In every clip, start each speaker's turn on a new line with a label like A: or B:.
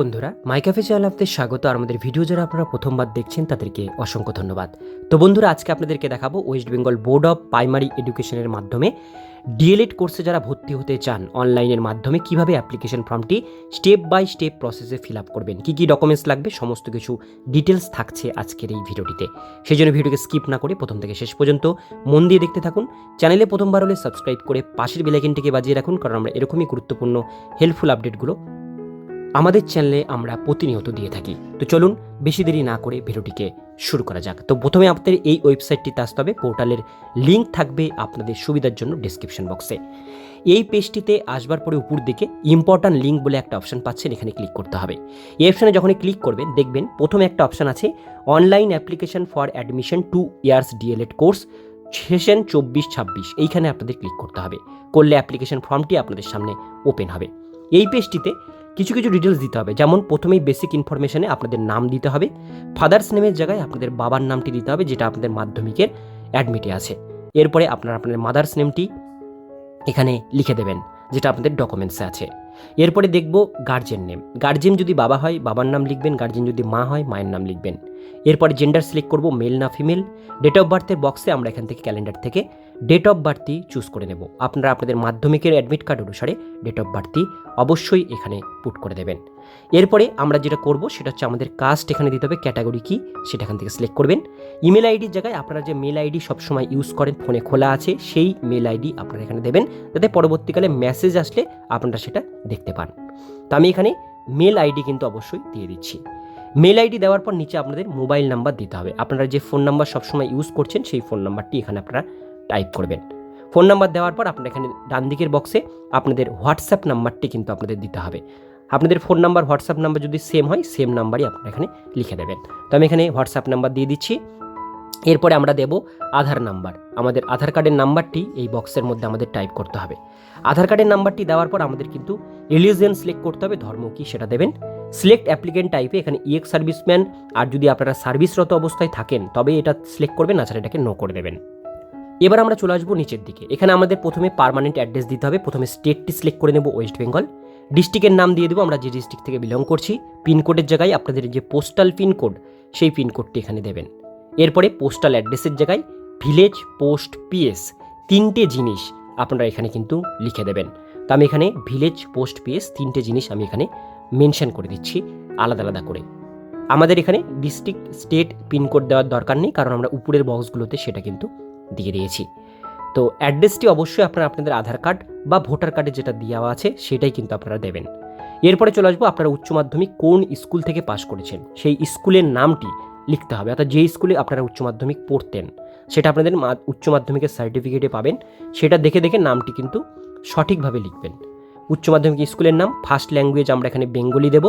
A: বন্ধুরা, মাইকাফে চ্যানেল আপনাদের স্বাগত। আর আমাদের ভিডিও যারা আপনারা প্রথমবার দেখছেন, তাদেরকে অসংখ্য ধন্যবাদ। তো বন্ধুরা, আজকে আপনাদেরকে দেখাবো West Bengal board of primary এডুকেশনের মাধ্যমে ডিএলএড কোর্সে যারা ভর্তি হতে চান অনলাইনের মাধ্যমে, কীভাবে অ্যাপ্লিকেশন ফর্মটি স্টেপ বাই স্টেপ প্রসেসে ফিল আপ করবেন, কী কী ডকুমেন্টস লাগবে, সমস্ত কিছু ডিটেলস থাকছে আজকের এই ভিডিওটিতে। সেই জন্য ভিডিওকে স্কিপ না করে প্রথম থেকে শেষ পর্যন্ত মন দিয়ে দেখতে থাকুন। চ্যানেলে প্রথমবার হলে সাবস্ক্রাইব করে পাশের বেলাইকেনটিকে বাজিয়ে রাখুন, কারণ আমরা এরকমই গুরুত্বপূর্ণ হেল্পফুল আপডেটগুলো আমাদের চ্যানেলে আমরা প্রতিনিয়ত দিয়ে থাকি। তো চলুন, বেশি দেরি না করে ভিডিওটিকে শুরু করা যাক। তো প্রথমে আপনাদের এই ওয়েবসাইটটিতে আসতে হবে। পোর্টালের লিঙ্ক থাকবে আপনাদের সুবিধার জন্য ডিসক্রিপশন বক্সে এই পেজটিতে আসবার পরে উপর দিকে ইম্পর্ট্যান্ট লিঙ্ক বলে একটা অপশান পাচ্ছেন, এখানে ক্লিক করতে হবে। এই অপশানে যখনই ক্লিক করবেন দেখবেন প্রথমে একটা অপশান আছে online application for admission two years DElEd course session চব্বিশ ছাব্বিশ। এইখানে আপনাদের ক্লিক করতে হবে। করলে অ্যাপ্লিকেশন ফর্মটি আপনাদের সামনে ওপেন হবে। এই পেজটিতে কিছু কিছু ডিটেলস দিতে হবে। যেমন প্রথমেই বেসিক ইনফরমেশানে আপনাদের নাম দিতে হবে। ফাদার্স নেমের জায়গায় আপনাদের বাবার নামটি দিতে হবে, যেটা আপনাদের মাধ্যমিকের অ্যাডমিটে আছে। এরপরে আপনারা আপনাদের মাদার্স নেমটি এখানে লিখে দেবেন, যেটা আপনাদের ডকুমেন্টসে আছে। এরপরে দেখব গার্জেন নেম গার্জেন যদি বাবা হয়, বাবার নাম লিখবেন। গার্জেন যদি মা হয়, মায়ের নাম লিখবেন। এরপরে জেন্ডার সিলেক্ট করব মেল না ফিমেল ডেট অফ বার্থের বক্সে আমরা এখান থেকে ক্যালেন্ডার থেকে ডেট অফ বার্থই চুজ করে নেব। আপনারা আপনাদের মাধ্যমিকের অ্যাডমিট কার্ড অনুসারে ডেট অফ বার্থই অবশ্যই এখানে পুট করে দেবেন। এরপরে আমরা যেটা করব সেটা হচ্ছে আমাদের কাস্ট এখানে দিতে হবে ক্যাটাগরি কি সেটা এখান থেকে সিলেক্ট করবেন। ইমেল আইডির জায়গায় আপনারা যে মেল আইডি সবসময় ইউজ করেন, ফোনে খোলা আছে, সেই মেল আইডি আপনারা এখানে দেবেন। যাতে পরবর্তীকালে মেসেজ আসলে আপনারা সেটা দেখতে পান। তো আমি এখানে মেল আইডি কিন্তু অবশ্যই দিয়ে দিচ্ছি। মেল আইডি দেওয়ার পর নিচে আপনাদের মোবাইল নাম্বার দিতে হবে। আপনারা যে ফোন নাম্বার সবসময় ইউজ করছেন, সেই ফোন নাম্বারটি এখানে আপনারা টাইপ করবেন। ফোন নাম্বার দেওয়ার পর আপনার এখানে ডান দিকের বক্সে আপনাদের হোয়াটসঅ্যাপ নাম্বারটি কিন্তু আপনাদের দিতে হবে। আপনাদের ফোন নাম্বার, হোয়াটসঅ্যাপ নাম্বার যদি সেম হয়, সেম নাম্বারই আপনারা এখানে লিখে দেবেন তো আমি এখানে হোয়াটসঅ্যাপ নাম্বার দিয়ে দিচ্ছি। এরপরে আমরা দেব আধার নাম্বার। আমাদের আধার কার্ডের নাম্বারটি এই বক্সের মধ্যে আমাদের টাইপ করতে হবে। আধার কার্ডের নাম্বারটি দেওয়ার পর আমাদের কিন্তু রিলিজিয়ান সিলেক্ট করতে হবে, ধর্ম কি সেটা দেবেন। সিলেক্ট অ্যাপ্লিকেন্ট টাইপে এখানে ইএক্স সার্ভিসম্যান, আর যদি আপনারা সার্ভিসরত অবস্থায় থাকেন তবে এটা সিলেক্ট করবেন তাছাড়া এটাকে নো করে দেবেন। এবার আমরা চলে আসব নিচের দিকে। এখানে আমাদের প্রথমে পার্মানেন্ট অ্যাড্রেস দিতে হবে। প্রথমে স্টেটটি সিলেক্ট করে নেব ওয়েস্ট বেঙ্গল ডিস্ট্রিক্টের নাম দিয়ে দেবো, আমরা যে ডিস্ট্রিক্ট থেকে বিলং করছি পিনকোডের জায়গায় আপনাদের যে পোস্টাল পিনকোড সেই পিনকোডটি এখানে দেবেন। এরপরে পোস্টাল অ্যাড্রেসের জায়গায় ভিলেজ পোস্ট পিএস তিনটে জিনিস আপনারা এখানে কিন্তু লিখে দেবেন। তো আমি এখানে ভিলেজ পোস্ট পিএস তিনটে জিনিস আমি এখানে মেনশন করে দিচ্ছি, আলাদা আলাদা করে। আমাদের এখানে ডিস্ট্রিক্ট স্টেট পিনকোড দেওয়ার দরকার নেই, কারণ আমরা উপরের বক্সগুলোতে সেটা কিন্তু দিয়ে দিয়েছি। তো অ্যাড্রেসটি অবশ্যই আপনারা আপনাদের আধার কার্ড বা ভোটার কার্ডে যেটা দেওয়া আছে সেটাই কিন্তু আপনারা দেবেন। এরপরে চলে আসব আপনারা উচ্চ মাধ্যমিক কোন স্কুল থেকে পাশ করেছেন। সেই স্কুলের নামটি লিখতে হবে, অর্থাৎ যে স্কুলে আপনারা উচ্চ মাধ্যমিক পড়তেন, সেটা আপনাদের উচ্চ মাধ্যমিকের সার্টিফিকেটে পাবেন। সেটা দেখে দেখে নামটি কিন্তু সঠিকভাবে লিখবেন। উচ্চ মাধ্যমিক স্কুলের নাম ফার্স্ট ল্যাঙ্গুয়েজ আমরা এখানে বেঙ্গলি দেবো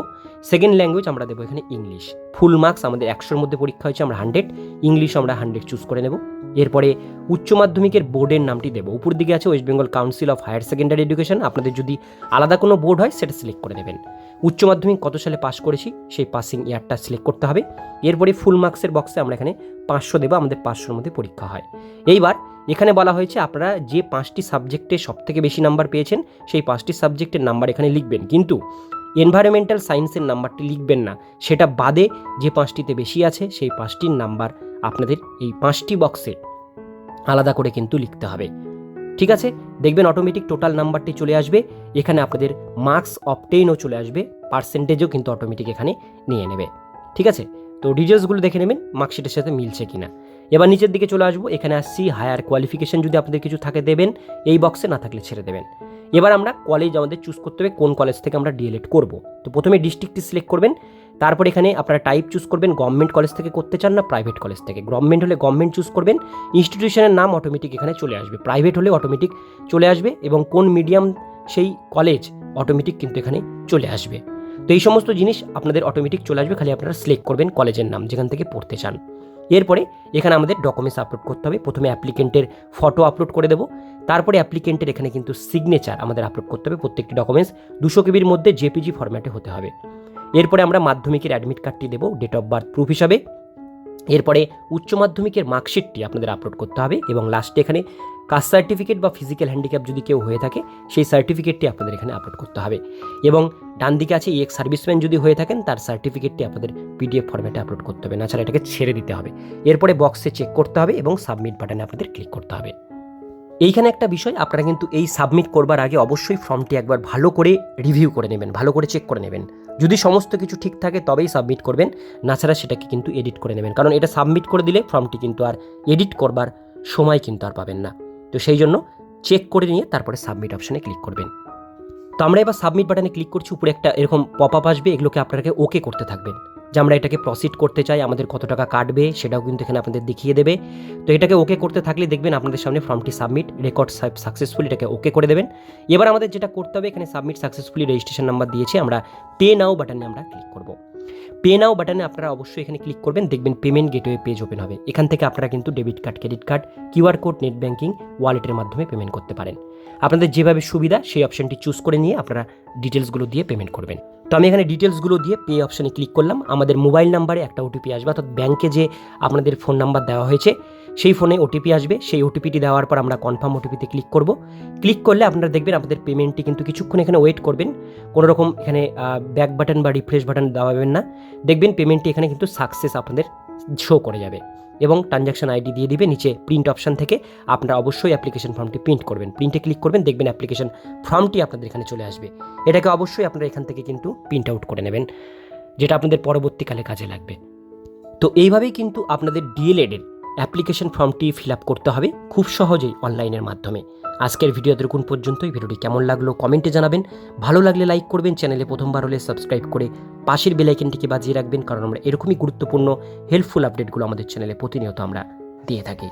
A: সেকেন্ড ল্যাঙ্গুয়েজ আমরা দেবো এখানে ইংলিশ। ফুল মার্কস আমাদের একশোর মধ্যে পরীক্ষা হয়েছে, আমরা হান্ড্রেড ইংলিশ আমরা হান্ড্রেড চুজ করে নেব। এরপরে উচ্চ মাধ্যমিকের বোর্ডের নামটি দেবো। উপর দিকে আছে West Bengal council of higher secondary education আপনাদের যদি আলাদা কোনো বোর্ড হয়, সেটা সিলেক্ট করে দেবেন উচ্চ মাধ্যমিক কত সালে পাস করেছি? সেই পাসিং ইয়ারটা সিলেক্ট করতে হবে। এরপরে ফুল মার্কসের বক্সে আমরা এখানে পাঁচশো দেবো, আমাদের পাঁচশোর মধ্যে পরীক্ষা হয়। এইবার এখানে বলা হয়েছে আপনারা যে পাঁচটি সাবজেক্টে সব থেকে বেশি নাম্বার পেয়েছেন, সেই পাঁচটি সাবজেক্টের নাম্বার এখানে লিখবেন। কিন্তু এনভায়রনমেন্টাল সায়েন্সের নাম্বারটি লিখবেন না। সেটা বাদে যে পাঁচটিতে বেশি আছে, সেই পাঁচটির নাম্বার আপনাদের এই পাঁচটি বক্সে আলাদা করে কিন্তু লিখতে হবে। ঠিক আছে? দেখবেন অটোমেটিক টোটাল নাম্বারটি চলে আসবে। এখানে আপনাদের মার্কস অপটেইনও চলে আসবে পার্সেন্টেজও কিন্তু অটোমেটিক এখানে নিয়ে নেবে। ঠিক আছে? তো ডিটেলসগুলো দেখে নেবেন মার্কশিটের সাথে মিলছে কিনা। এবার নিচের দিকে চলে আসব, এখানে আসছি হায়ার কোয়ালিফিকেশন যদি আপনাদের কিছু থাকে দেবেন, এই বক্সে না থাকলে ছেড়ে দেবেন। এবার আমরা কলেজ আমাদের চুজ করতে হবে, কোন কলেজ থেকে আমরা ডিএলএড করব। তো প্রথমে ডিস্ট্রিক্টটি সিলেক্ট করবেন, তারপর এখানে আপনারা টাইপ চুজ করবেন গভর্নমেন্ট কলেজ থেকে করতে চান না প্রাইভেট কলেজ থেকে। গভর্নমেন্ট হলে গভর্নমেন্ট চুজ করবেন ইনস্টিটিউশনের নাম অটোমেটিক এখানে চলে আসবে। প্রাইভেট হলে অটোমেটিক চলে আসবে এবং কোন মিডিয়াম সেই কলেজ অটোমেটিক কিন্তু এখানে চলে আসবে। তো এই সমস্ত জিনিস আপনাদের অটোমেটিক চলে আসবে, খালি আপনারা সিলেক্ট করবেন কলেজের নাম যেখান থেকে পড়তে চান। এরপরে এখানে আমাদের ডকুমেন্টস আপলোড করতে হবে। প্রথমে অ্যাপ্লিকেন্টের ফটো আপলোড করে দেবো। তারপরে অ্যাপ্লিকেন্টের এখানে কিন্তু সিগনেচার আমাদের আপলোড করতে হবে প্রত্যেকটি ডকুমেন্টস দুশো কেবির মধ্যে জেপিজি ফরম্যাটে হতে হবে। এরপরে আমরা মাধ্যমিকের অ্যাডমিট কার্ডটি দেবো ডেট অফ বার্থ প্রুফ হিসাবে। এরপরে উচ্চ মাধ্যমিকের মার্কশিটটি আপনাদের আপলোড করতে হবে এবং লাস্টে এখানে কাস্ট সার্টিফিকেট বা ফিজিক্যাল হ্যান্ডিক্যাপ যদি কেউ হয়ে থাকে, সেই সার্টিফিকেটটি আপনাদের এখানে আপলোড করতে হবে। এবং ডান দিকে আছে এক্স সার্ভিসম্যান যদি হয়ে থাকেন, তার সার্টিফিকেটটি আপনাদের পিডিএফ ফর্ম্যাটে আপলোড করতে হবে না ছাড়া এটাকে ছেড়ে দিতে হবে। এরপরে বক্সে চেক করতে হবে এবং সাবমিট বাটনে আপনাদের ক্লিক করতে হবে। এইখানে একটা বিষয়, আপনারা কিন্তু এই সাবমিট করবার আগে অবশ্যই ফর্মটি একবার ভালো করে রিভিউ করে নেবেন, ভালো করে চেক করে নেবেন। যদি সমস্ত কিছু ঠিক থাকে তবেই সাবমিট করবেন নাছাড়া সেটাকে কিন্তু এডিট করে নেবেন। কারণ এটা সাবমিট করে দিলে ফর্মটি কিন্তু আর এডিট করবার সময় কিন্তু আর পাবেন না। তো সেই জন্য চেক করে নিয়ে তারপরে সাবমিট অপশানে ক্লিক করবেন। তো আমরা এবার সাবমিট বাটনে ক্লিক করছি, উপরে একটা এরকম পপ আপ আসবে, এগুলোকে আপনাকে ওকে করতে থাকবেন। যে আমরা এটাকে প্রসিড করতে চাই, আমাদের কত টাকা কাটবে, সেটাও কিন্তু এখানে আপনাদের দেখিয়ে দেবে। তো এটাকে ওকে করতে থাকলে দেখবেন আপনাদের সামনে ফর্মটি সাবমিট রেকর্ড সাকসেসফুল এটাকে ওকে করে দেবেন। এবার আমাদের যেটা করতে হবে, এখানে সাবমিট সাকসেসফুলি রেজিস্ট্রেশন নাম্বার দিয়েছে, আমরা পে নাও বাটনে আমরা ক্লিক করব। পে নাও বাটনে আপনারা অবশ্যই এখানে ক্লিক করবেন, দেখবেন পেমেন্ট গেটওয়ে পেজ ওপেন হবে। এখান থেকে আপনারা কিন্তু debit card credit card QR code net banking ওয়ালেটের মাধ্যমে পেমেন্ট করতে পারেন। আপনাদের যেভাবে সুবিধা, সেই অপশনটি চুজ করে নিয়ে আপনারা ডিটেলসগুলো দিয়ে পেমেন্ট করবেন। তো আমি এখানে ডিটেলসগুলো দিয়ে পে অপশানে ক্লিক করলাম। আমাদের মোবাইল নাম্বারে একটা ওটিপি আসবে, অর্থাৎ ব্যাংকে যে আপনাদের ফোন নাম্বার দেওয়া হয়েছে, সেই ফোনে ওটিপি আসবে। সেই ওটিপিটি দেওয়ার পর আমরা কনফার্ম ওটিপিতে ক্লিক করব। ক্লিক করলে আপনারা দেখবেন আপনাদের পেমেন্টটি কিন্তু কিছুক্ষণ এখানে ওয়েট করবেন। কোনো রকম এখানে ব্যাক বাটন বা রিফ্রেশ বাটন দেওয়াবেন না, দেখবেন পেমেন্টটি এখানে কিন্তু সাকসেস আপনাদের শো করে যাবে এবং ট্রানজ্যাকশন আইডি দিয়ে দিবে, নিচে প্রিন্ট অপশান থেকে আপনারা অবশ্যই অ্যাপ্লিকেশন ফর্মটি প্রিন্ট করবেন। প্রিন্টে ক্লিক করবেন, দেখবেন অ্যাপ্লিকেশন ফর্মটি আপনাদের এখানে চলে আসবে। এটাকে অবশ্যই আপনারা এখান থেকে কিন্তু প্রিন্ট আউট করে নেবেন, যেটা আপনাদের পরবর্তীকালে কাজে লাগবে। তো এইভাবেই কিন্তু আপনাদের ডিএলএডের অ্যাপ্লিকেশন ফর্মটি ফিল আপ করতে হবে খুব সহজেই অনলাইনের মাধ্যমে। আজকের ভিডিও দেখুন পর্যন্তই। ভিডিওটি কেমন লাগল কমেন্টে জানাবেন। ভালো লাগলে লাইক করবেন, চ্যানেলে প্রথমবার হলে সাবস্ক্রাইব করে পাশের বেলাইকেনটিকে বাজিয়ে রাখবেন, কারণ আমরা এরকমই গুরুত্বপূর্ণ, হেল্পফুল আপডেটগুলো আমাদের চ্যানেলে প্রতিনিয়ত আমরা দিয়ে থাকি।